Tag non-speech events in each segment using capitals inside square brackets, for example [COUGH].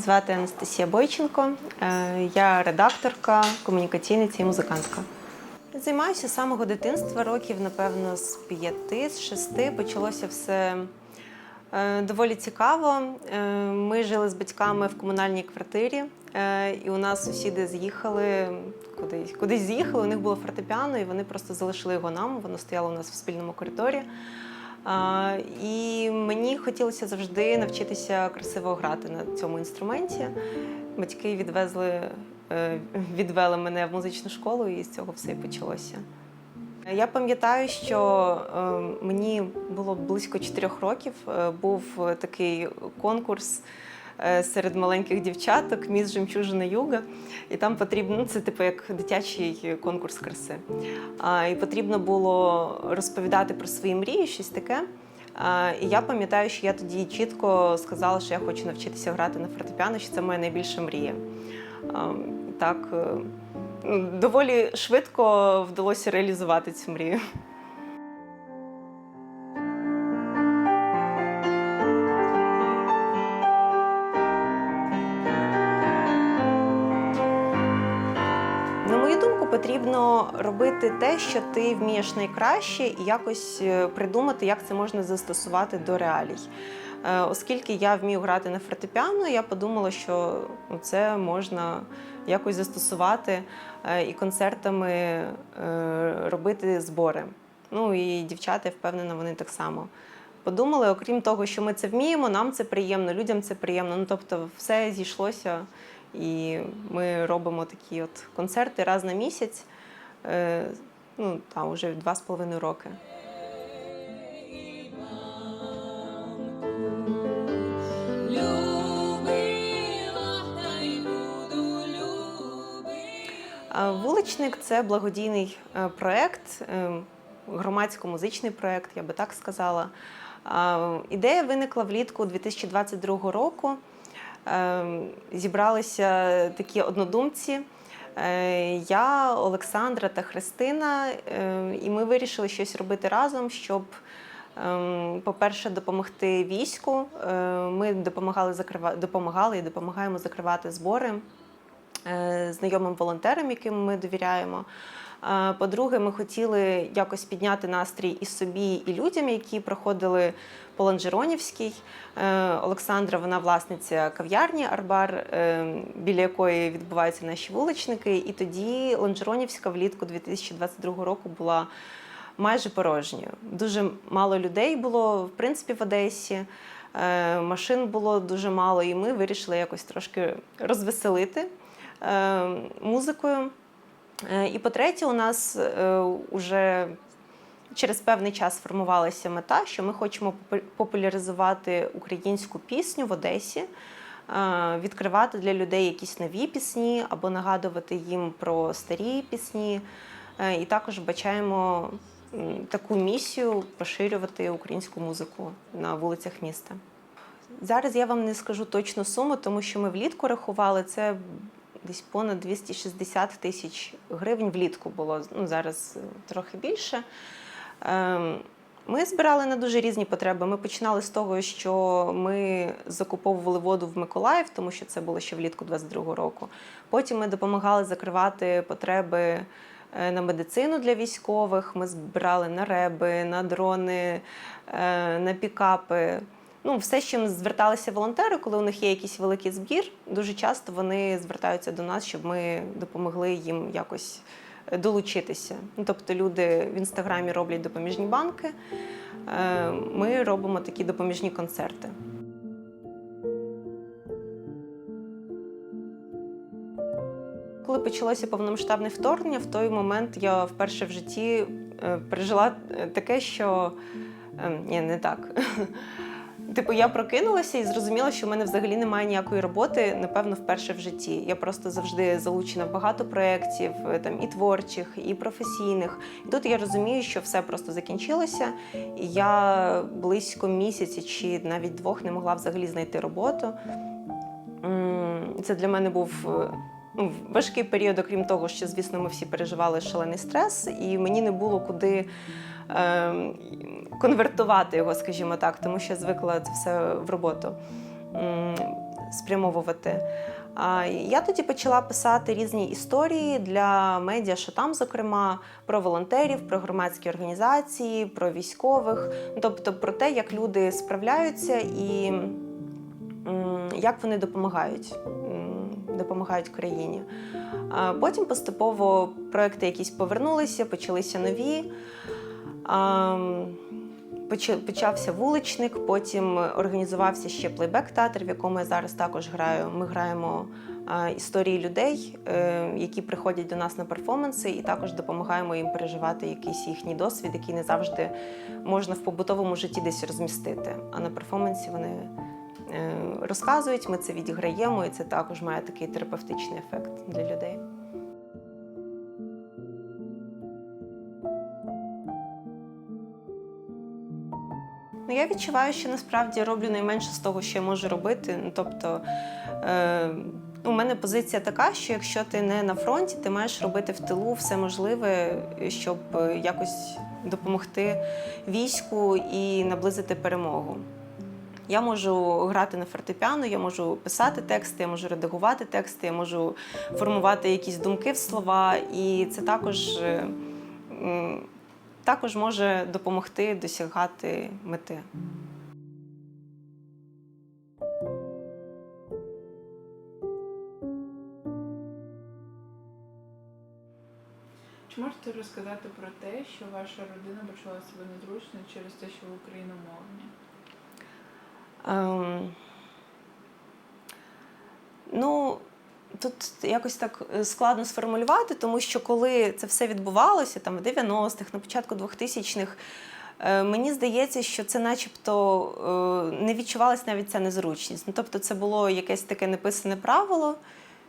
звати Анастасія Бойченко. Е, Я редакторка, комунікаційниця і музикантка. Займаюся з самого дитинства, років, напевно, з п'яти, з шести. Почалося все е, доволі цікаво. Е, Ми жили з батьками в комунальній квартирі, і у нас сусіди з'їхали кудись, кудись з'їхали. У них було фортепіано, і вони просто залишили його нам. Воно стояло у нас в спільному коридорі. І мені хотілося завжди навчитися красиво грати на цьому інструменті. Батьки відвезли, е, відвели мене в музичну школу, і з цього все і почалося. Я пам'ятаю, що е, мені було близько 4 років. е, Був такий конкурс серед маленьких дівчаток Міс Жемчужина Юга. І там потрібно, ну це типу як дитячий конкурс краси. А, І потрібно було розповідати про свої мрії, щось таке. І я пам'ятаю, що я тоді чітко сказала, що я хочу навчитися грати на фортепіано, що це моя найбільша мрія. Так, е, ну, доволі швидко вдалося реалізувати цю мрію. Робити те, що ти вмієш найкраще, і якось е, придумати, як це можна застосувати до реалій. Е, Оскільки я вмію грати на фортепіано, я подумала, що ну, це можна якось застосувати е, і концертами робити збори. Ну і дівчата, я впевнена, вони так само. Подумали, окрім того, що ми це вміємо, нам це приємно, людям це приємно. Ну тобто, все зійшлося, і ми робимо такі от концерти раз на місяць. Е, ну там вже два з половиною роки. Вуличник це благодійний е, проект, е, громадсько-музичний проект, я би так сказала. Ідея виникла влітку 2022 року. Е, Зібралися такі однодумці. Е, Я, Олександра та Христина, е, і ми вирішили щось робити разом, щоб, ем, по-перше, допомогти війську. Е, Ми допомагали закрива- допомагали і допомагаємо закривати збори знайомим волонтерам, яким ми довіряємо. По-друге, ми хотіли якось підняти настрій і собі, і людям, які проходили по Ланжеронівській. Е, Олександра, вона власниця кав'ярні Арбар, е, біля якої відбуваються наші вуличники. І тоді Ланжеронівська влітку 2022 року була майже порожньою. Дуже мало людей було, в принципі, в Одесі. Е, Машин було дуже мало, і ми вирішили якось трошки розвеселити музикою. Е, І по-третє, у нас вже через певний час сформувалася мета, що ми хочемо попу- популяризувати українську пісню в Одесі, е, відкривати для людей якісь нові пісні або нагадувати їм про старі пісні. Е, І також бачаємо таку місію поширювати українську музику на вулицях міста. Зараз я вам не скажу точну суму, тому що ми влітку рахували це десь понад 260 тисяч гривень влітку було. Ну, зараз е, трохи більше. Ем, Ми збирали на дуже різні потреби. Ми починали з того, що ми закуповували воду в Миколаїв, тому що це було ще влітку 22-го року. Потім ми допомагали закривати потреби е, на медицину для військових. Ми збирали на реби, на дрони, е, на пікапи. Ну, все, з чим зверталися волонтери, коли у них є якийсь великий збір, дуже часто вони звертаються до нас, щоб ми допомогли їм якось е, долучитися. Ну, тобто люди в інстаграмі роблять допоміжні банки. е, Ми робимо такі допоміжні концерти. Коли почалося повномасштабне вторгнення, в той момент я вперше в житті е, пережила таке, що е, ні, не так. [LAUGHS] Типу, я прокинулася і зрозуміла, що в мене взагалі немає ніякої роботи, напевно, вперше в житті. Я просто завжди залучена в багато проєктів, е, там і творчих, і професійних. І тут я розумію, що все просто закінчилося. І я близько місяця чи навіть двох не могла взагалі знайти роботу. Це для мене був е, ну, важкий період, окрім того, що, звісно, ми всі переживали шалений стрес, і мені не було куди конвертувати його, скажімо так, тому що я звикла це все в роботу. Спрямовувати. Я тоді почала писати різні історії для медіа, що там, зокрема, про волонтерів, про громадські організації, про військових, тобто про те, як люди справляються і як вони допомагають, допомагають країні. Потім поступово проекти якісь повернулися, почалися нові. Почався вуличник, потім організувався ще плейбек-театр, в якому я зараз також граю. Ми граємо історії людей, е, які приходять до нас на перформанси, і також допомагаємо їм переживати якийсь їхній досвід, який не завжди можна в побутовому житті десь розмістити. А на перформансі вони е, розказують, ми це відіграємо, і це також має такий терапевтичний ефект для людей. Ну, я відчуваю, що насправді роблю найменше з того, що я можу робити. Ну, тобто, е, у мене позиція така, що якщо ти не на фронті, ти маєш робити в тилу все можливе, щоб е, якось допомогти війську і наблизити перемогу. Я можу грати на фортепіано, я можу писати тексти, я можу редагувати тексти, я можу формувати якісь думки в слова, і це також, е, також може допомогти досягати мети. Чи можете розказати про те, що ваша родина почала себе незручно через те, що ви україномовні? Ем, ну, тут якось так е, складно сформулювати, тому що коли це все відбувалося, там в 90-х, на початку 2000-х, е, мені здається, що це начебто е, не відчувалася навіть ця незручність. Ну, тобто, це було якесь таке неписане правило,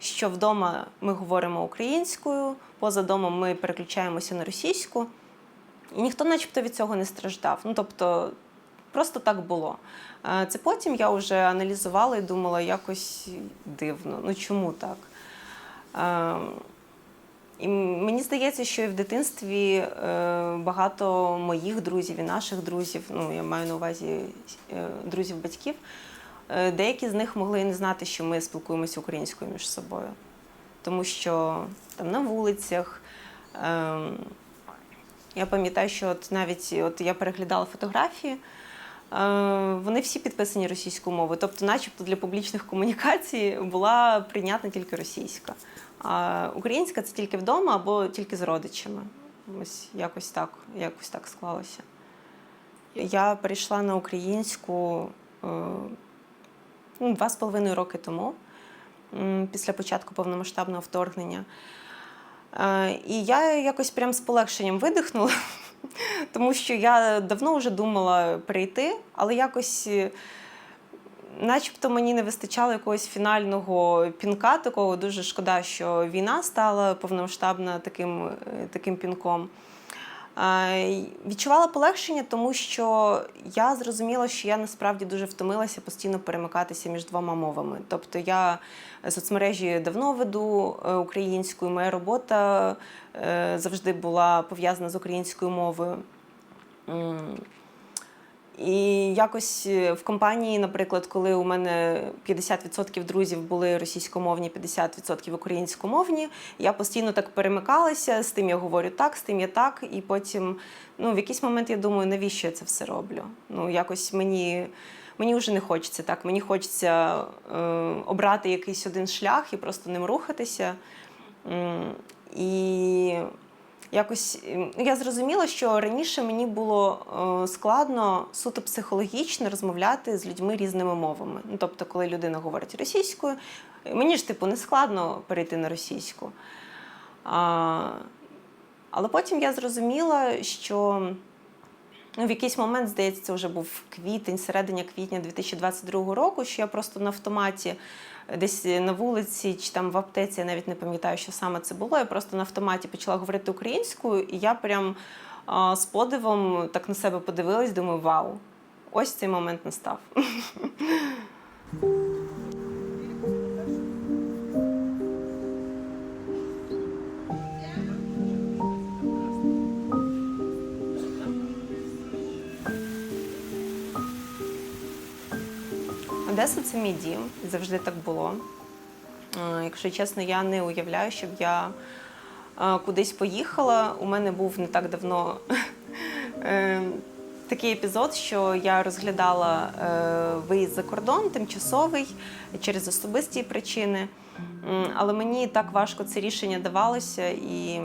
що вдома ми говоримо українською, поза домом ми переключаємося на російську. І ніхто, начебто, від цього не страждав. Ну, тобто, просто так було. Е, Це потім я вже аналізувала і думала, якось дивно. Ну чому так? Е, І мені здається, що і в дитинстві е, багато моїх друзів і наших друзів, ну я маю на увазі е, друзів батьків, е, деякі з них могли не знати, що ми спілкуємося українською між собою. Тому що там на вулицях. ем, я пам'ятаю, що от навіть от я переглядала фотографії, вони всі підписані російською мовою. Тобто, начебто для публічних комунікацій була прийнятна тільки російська. А українська це тільки вдома або тільки з родичами. Ось якось так, якось так склалося. Я перейшла на українську е, ну, два з половиною роки тому, після початку повномасштабного вторгнення. Е, І я якось прям з полегшенням видихнула, тому що я давно вже думала прийти, але якось, е, начебто, мені не вистачало якогось фінального пінка, такого дуже шкода, що війна стала повномасштабна таким, е, таким пінком. Відчувала полегшення, тому що я зрозуміла, що я насправді дуже втомилася постійно перемикатися між двома мовами. Тобто я соцмережі давно веду е, українською, моя робота е, завжди була пов'язана з українською мовою. І якось е, в компанії, наприклад, коли у мене 50% друзів були російськомовні, 50% українськомовні, я постійно так перемикалася, з тим я говорю так, з тим я так. І потім, ну, в якийсь момент я думаю, навіщо я це все роблю? Ну, якось мені, мені вже не хочеться так. Мені хочеться е, обрати якийсь один шлях і просто ним рухатися. І якось я зрозуміла, що раніше мені було е, складно суто психологічно розмовляти з людьми різними мовами. Ну, тобто, коли людина говорить російською, мені ж типу не складно перейти на російську. А, але потім я зрозуміла, що ну, в якийсь момент, здається, це вже був квітень, середина квітня 2022 року, що я просто на автоматі десь на вулиці чи там в аптеці, я навіть не пам'ятаю, що саме це було. Я просто на автоматі почала говорити українською, і я прям а, з подивом так на себе подивилась, думаю, вау, ось цей момент настав. [LAUGHS] Одеса це мій дім, завжди так було. Е, Якщо чесно, я не уявляю, щоб я е, кудись поїхала. У мене був не так давно [LAUGHS] е, такий епізод, що я розглядала виїзд за кордон тимчасовий через особисті причини. Але мені так важко це рішення давалося і.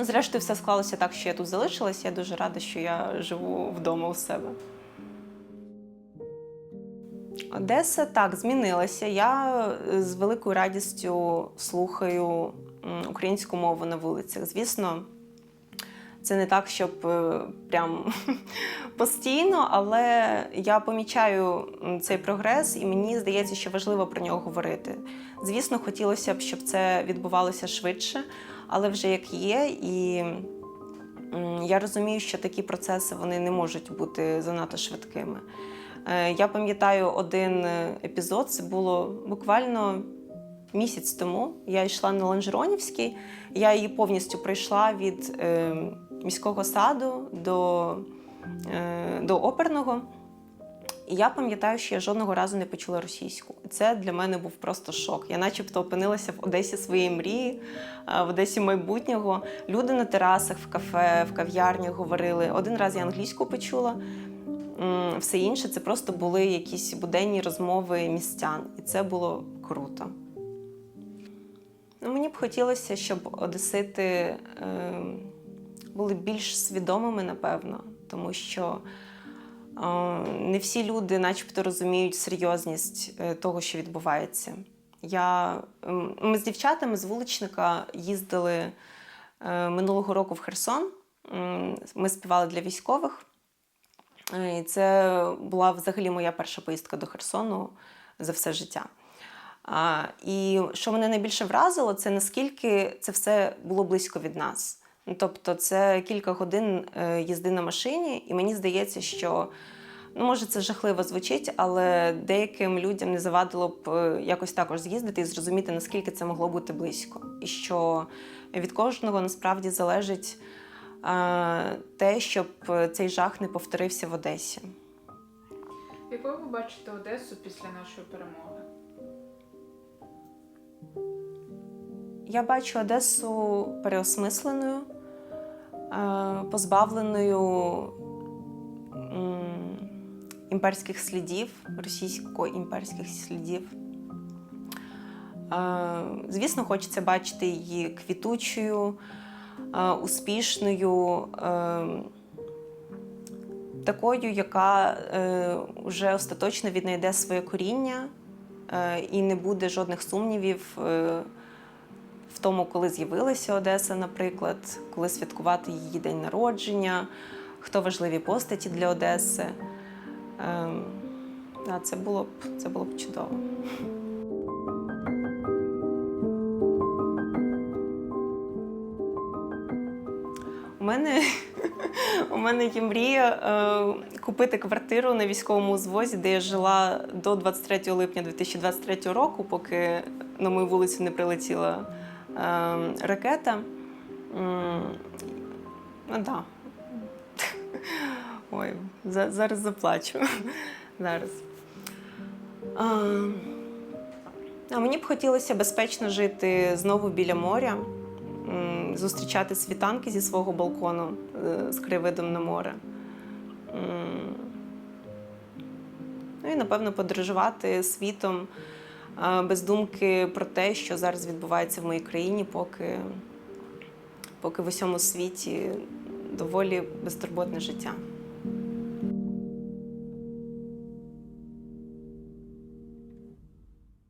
Зрештою, все склалося так, що я тут залишилася. Я дуже рада, що я живу вдома у себе. Одеса так змінилася. Я е, з великою радістю слухаю українську мову на вулицях. Звісно, це не так, щоб е, прям [LAUGHS] постійно, але я помічаю цей прогрес, і мені здається, що важливо про нього говорити. Звісно, хотілося б, щоб це відбувалося швидше, але вже як є, і я розумію, що такі процеси вони не можуть бути занадто швидкими. Е, Я пам'ятаю один е, епізод, це було буквально місяць тому. Я йшла на Ланжеронівський, я її повністю пройшла від е, міського саду до, до оперного. І я пам'ятаю, що я жодного разу не почула російську. Це для мене був просто шок. Я начебто опинилася в Одесі своєї мрії, в Одесі майбутнього. Люди на терасах, в кафе, в кав'ярнях говорили. Один раз я англійську почула. Все інше це просто були якісь буденні розмови містян, і це було круто. Ну, мені б хотілося, щоб одесити е, були більш свідомими, напевно, тому що е, не всі люди, начебто, розуміють серйозність е, того, що відбувається. Я, м, ми з дівчатами з вуличника їздили е, минулого року в Херсон. Ми співали для військових. Е, І це була взагалі моя перша поїздка до Херсону за все життя. І що мене найбільше вразило, це наскільки це все було близько від нас. Ну, тобто, це кілька годин е, їзди на машині, і мені здається, що ну, може це жахливо звучить, але деяким людям не завадило б е, якось також з'їздити і зрозуміти, наскільки це могло бути близько. І що від кожного насправді залежить те, щоб цей жах не повторився в Одесі. Якою ви бачите Одесу після нашої перемоги? Я бачу Одесу переосмисленою, е, позбавленою імперських слідів, російсько-імперських слідів. Е, Звісно, хочеться бачити її квітучою, е, успішною, е, такою, яка е, вже остаточно віднайде своє коріння е, і не буде жодних сумнівів е, в тому, коли з'явилася Одеса, наприклад, коли святкувати її день народження, хто важливі постаті для Одеси. Ем, це, було б, це було б чудово. Мене, [LAUGHS] у мене є мрія е, купити квартиру на військовому узвозі, де я жила до 23 липня 2023 року, поки на мою вулицю не прилетіла е, ракета. Ну да. [LAUGHS] Ой, за- зараз заплачу. [LAUGHS] Зараз. А, а мені б хотілося безпечно жити знову біля моря, зустрічати світанки зі свого балкону е, з краєвидом на море. Ну і, напевно, подорожувати світом е, без думки про те, що зараз відбувається в моїй країні, поки, поки в усьому світі доволі безтурботне життя.